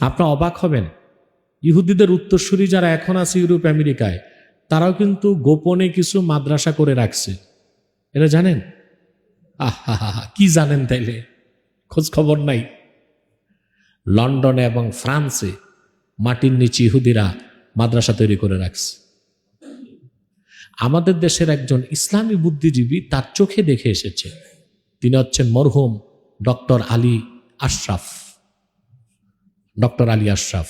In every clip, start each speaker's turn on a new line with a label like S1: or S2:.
S1: আপনার অবাক হবেন। ইহুদিদের উত্তরসূরি যারা এখন আছে ইউরোপ, আমেরিকায়, তারাও কিন্তু গোপনে কিছু মাদ্রাসা করে রাখছে। এটা জানেন? আহা কি জানেন তাইলে? খোঁজ খবর নাই। লন্ডনে এবং ফ্রান্সে মাটির নিচে ইহুদিরা মাদ্রাসা তৈরি করে রাখছে। আমাদের দেশের একজন ইসলামী বুদ্ধিজীবী তার চোখে দেখে এসেছে। তিনি হচ্ছেন মরহুম ডক্টর আলী আশরাফ। ডক্টর আলী আশরাফ,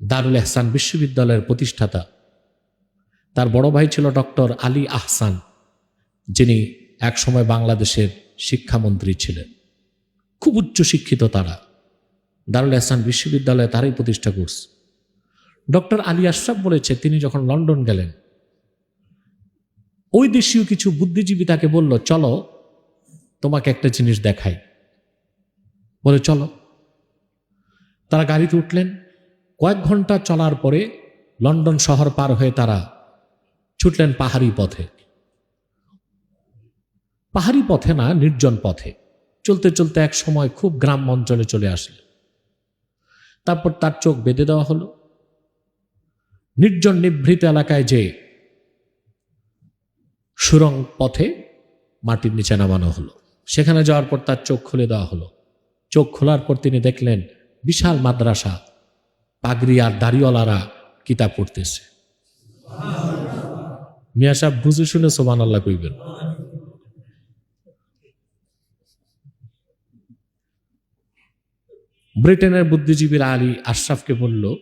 S1: দারুল এহসান বিশ্ববিদ্যালয়ের প্রতিষ্ঠাতা। তার বড় ভাই ছিল ডক্টর আলী আহসান, যিনি একসময় বাংলাদেশের শিক্ষামন্ত্রী ছিলেন। খুব উচ্চ শিক্ষিত তারা। দারুল এহসান বিশ্ববিদ্যালয়ে তারাই প্রতিষ্ঠা করছে ডক্টর আলী আশরাফ বলেছে, তিনি যখন লন্ডন গেলেন, ওই দেশীয় কিছু বুদ্ধিজীবী তাকে বলল, চলো, তোমাকে একটা জিনিস দেখাই। বলে, চলো। তারা গাড়িতে উঠলেন। কয়েক ঘণ্টা চলার পরে লন্ডন শহর পার হয়ে তারা ছুটলেন পাহাড়ি পথে। পাহাড়ি পথে না, নির্জন পথে। চলতে চলতে এক সময় খুব গ্রাম অঞ্চলে চলে আসলে তারপর তার চোখ বেঁধে দেওয়া হলো। নির্জন নিভৃত এলাকায় যে সুরং পথে মাটির নিচে নামানো হলো, সেখানে যাওয়ার পর তার চোখ খুলে দেওয়া হলো। চোখ খোলার পর তিনি দেখলেন বিশাল মাদ্রাসা পাগড়ি আর দাড়িওয়ালারা কিতাব পড়তেছে। মিয়া সাহেব বুঝে শুনে সোমান আল্লাহ কইবেন। ব্রিটেনের বুদ্ধিজীবীরা আলী আশরাফকে বলল,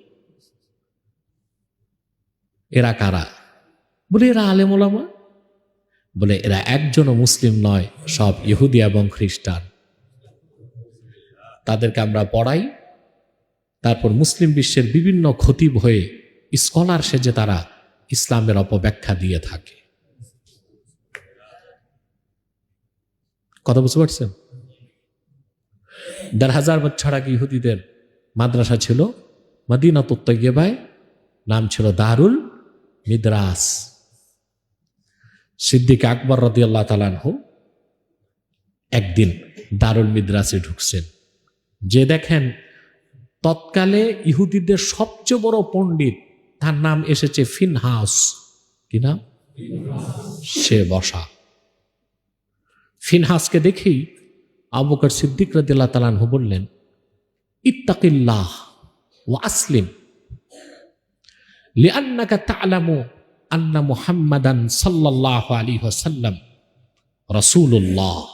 S1: এরা কারা? বলে, এরা আলেম ওলামা। বলে, এরা একজনও মুসলিম নয়, সব ইহুদি এবং খ্রিস্টান। তাদেরকে আমরা পড়াই তারপর মুসলিম বিশ্বের বিভিন্ন খতিব হয়ে স্কলার সেজে তারা ইসলামের অপব্যাখ্যা দিয়ে থাকে। কথা বুঝতে পারছেন? দেড় হাজার বছর আগে ইহুদিদের মাদ্রাসা ছিল মদিনা তত্ত্বগেবায় নাম ছিল দারুল মিদ্রাস। সিদ্দিক আকবর রদি আল্লাহ তালানহু একদিন দারুল মিদ্রাসে ঢুকছেন। যে দেখেন তৎকালে ইহুদিদের সবচেয়ে বড় পণ্ডিত তার নাম এসেছে ফিনহাস। কি নাম? সে বসা। ফিনহাসকে দেখেই আবুকর সিদ্দিক রদিল্লাহ তালানহু বললেন ইত্তাকিল্লাহ ও আসলিম। লিআন্নাকা তা'লামু আন্না মুহাম্মাদান সাল্লাল্লাহু আলাইহি ওয়াসাল্লাম। রাসূলুল্লাহ।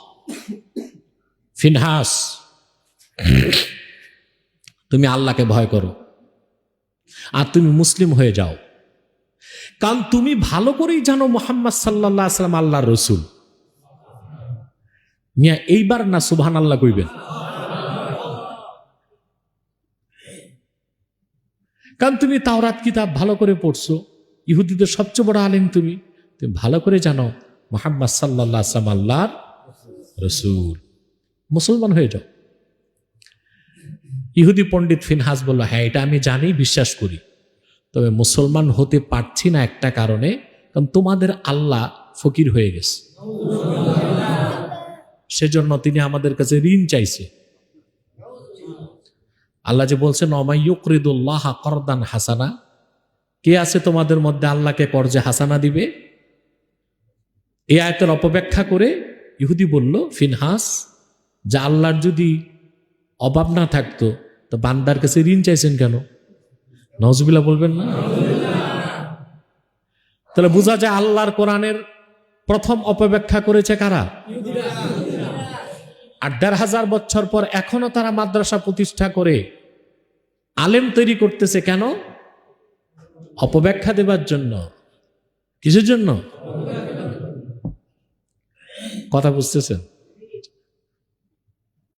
S1: ফিনহাস তুমি আল্লাহকে ভয় করো। আর তুমি মুসলিম হয়ে যাও। কারণ তুমি ভালো করেই জানো মোহাম্মদ সাল্লাহ সাল্লাম আল্লাহর রসুল। মিয়া, এইবার না সুবহান আল্লাহ কইবেন। কারণ তুমি তাওরাত কিতাব ভালো করে পড়ছো, ইহুদিদের সবচেয়ে বড় আলেম তুমি। তুমি ভালো করে জানো মোহাম্মদ সাল্লাহ আসলাম আল্লাহর রসুল। মুসলমান হয়ে যাও। ইহুদি পণ্ডিত ফিনহাস বলল হ্যাঁ এটা আমি জানি, বিশ্বাস করি। তবে মুসলমান হতে পারছি না একটা কারণে, কারণ তোমাদের আল্লাহ ফকির হয়ে গেছে। সেজন্য তিনি আমাদের কাছে ঋণ চাইছে। আল্লাহ যে বলছেন করদান হাসানা। কে আছে তোমাদের মধ্যে আল্লাহকে কর্জে হাসানা দিবে? এ আয়তের অপব্যাখ্যা করে ইহুদি বলল, ফিনহাস, যা আল্লাহর যদি অভাব না থাকতো, তো বান্দার কাছে ঋণ চাইছেন কেন? নজবিলা বলবেন না? তাহলে বোঝা যায় আল্লাহর কোরআনের প্রথম অপব্যাখ্যা করেছে কারা? আর দেড় হাজার বছর পর এখনও তারা মাদ্রাসা প্রতিষ্ঠা করে, আলেম তৈরি করতেছে কেন? অপব্যাখ্যা দেবার জন্য। কিসের জন্য? কথা বুঝতেছেন?